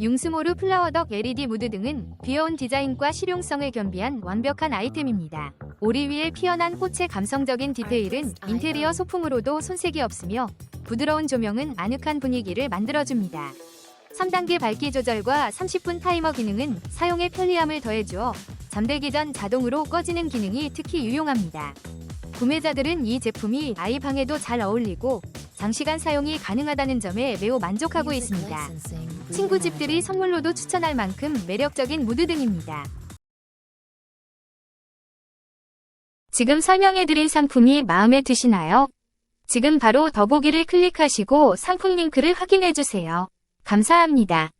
융스모르 플라워덕 LED 무드 등은 귀여운 디자인과 실용성을 겸비한 완벽한 아이템입니다. 오리 위에 피어난 꽃의 감성적인 디테일은 인테리어 소품으로도 손색이 없으며 부드러운 조명은 아늑한 분위기를 만들어줍니다. 3단계 밝기 조절과 30분 타이머 기능은 사용에 편리함을 더해주어 잠들기 전 자동으로 꺼지는 기능이 특히 유용합니다. 구매자들은 이 제품이 아이 방에도 잘 어울리고 장시간 사용이 가능하다는 점에 매우 만족하고 있습니다. 친구 집들이 선물로도 추천할 만큼 매력적인 무드 등입니다. 지금 설명해드린 상품이 마음에 드시나요? 지금 바로 더보기를 클릭하시고 상품 링크를 확인해주세요. 감사합니다.